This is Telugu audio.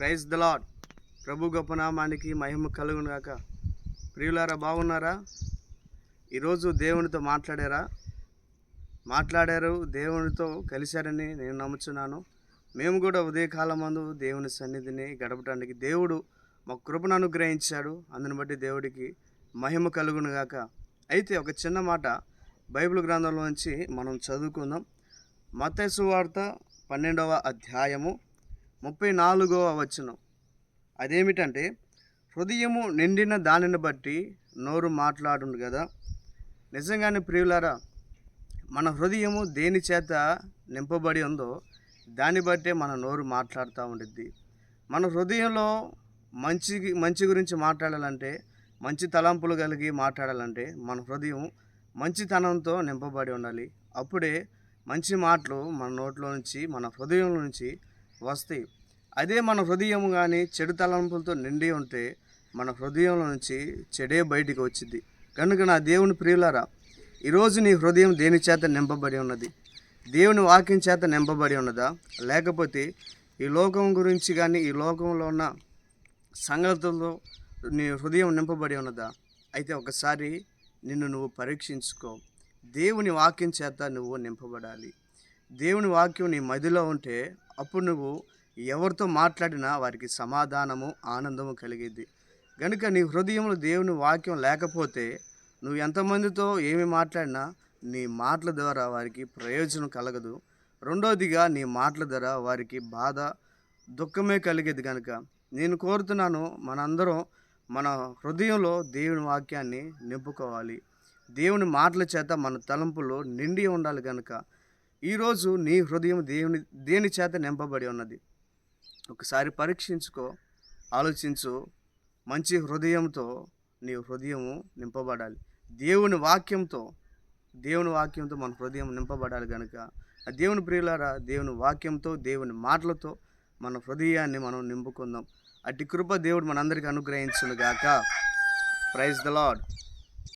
ప్రైజ్ ద లాడ్ ప్రభు గొప్ప నామానికి మహిమ కలుగునుగాక ప్రియులారా బాగున్నారా? ఈరోజు దేవునితో మాట్లాడారా? మాట్లాడారు దేవునితో కలిశారని నేను నమ్ముచున్నాను. మేము కూడా ఉదయకాలం మందు దేవుని సన్నిధిని గడపడానికి దేవుడు మా కృపను అనుగ్రహించాడు. అందుని బట్టి దేవుడికి మహిమ కలుగును గాక. అయితే ఒక చిన్న మాట బైబిల్ గ్రంథంలో నుంచి మనం చదువుకుందాం. మతేసు వార్త పన్నెండవ అధ్యాయము. ముప్పై నాలుగవ వచనం. అదేమిటంటే హృదయము నిండిన దానిని బట్టి నోరు మాట్లాడుండు కదా నిజంగానే ప్రియులారా మన హృదయము దేని చేత నింపబడి ఉందో దాన్ని బట్టే మన నోరు మాట్లాడుతూ ఉండిద్ది. మన హృదయంలో మంచి మంచి గురించి మాట్లాడాలంటే మంచి తలంపులు కలిగి మాట్లాడాలంటే మన హృదయం మంచితనంతో నింపబడి ఉండాలి. అప్పుడే మంచి మాటలు మన నోట్లో నుంచి మన హృదయం నుంచి వస్తాయి అదే మన హృదయం కానీ చెడు తలంపులతో నిండి ఉంటే మన హృదయంలో నుంచి చెడే బయటికి వచ్చింది. కనుక నా దేవుని ప్రియులారా ఈరోజు నీ హృదయం దేని చేత నింపబడి ఉన్నది? దేవుని వాక్యం చేత నింపబడి ఉన్నదా? లేకపోతే ఈ లోకం గురించి కానీ ఈ లోకంలో ఉన్న సంగతులతో నీ హృదయం నింపబడి ఉన్నదా? అయితే ఒకసారి నిన్ను నువ్వు పరీక్షించుకో. దేవుని వాక్యం చేత నువ్వు నింపబడాలి. దేవుని వాక్యం నీ మదిలో ఉంటే అప్పుడు నువ్వు ఎవరితో మాట్లాడినా వారికి సమాధానము ఆనందము కలిగిద్ది. కనుక నీ హృదయంలో దేవుని వాక్యం లేకపోతే నువ్వు ఎంతమందితో ఏమి మాట్లాడినా నీ మాటల ద్వారా వారికి ప్రయోజనం కలగదు. రెండవదిగా నీ మాటల ద్వారా వారికి బాధ దుఃఖమే కలిగేది కనుక నేను కోరుతున్నాను మనందరం మన హృదయంలో దేవుని వాక్యాన్ని నింపుకోవాలి. దేవుని మాటల చేత మన తలంపులో నిండి ఉండాలి కనుక ఈరోజు నీ హృదయం దేవుని దేని చేత నింపబడి ఉన్నది? ఒకసారి పరీక్షించుకో ఆలోచించు. మంచి హృదయంతో నీ హృదయము నింపబడాలి. దేవుని వాక్యంతో దేవుని వాక్యంతో మన హృదయం నింపబడాలి కనుక ఆ దేవుని ప్రియులారా దేవుని వాక్యంతో దేవుని మాటలతో మన హృదయాన్ని మనం నింపుకుందాం. అట్టి కృప దేవుడు మనందరికీ అనుగ్రహించును గాక ప్రైజ్ ద లాడ్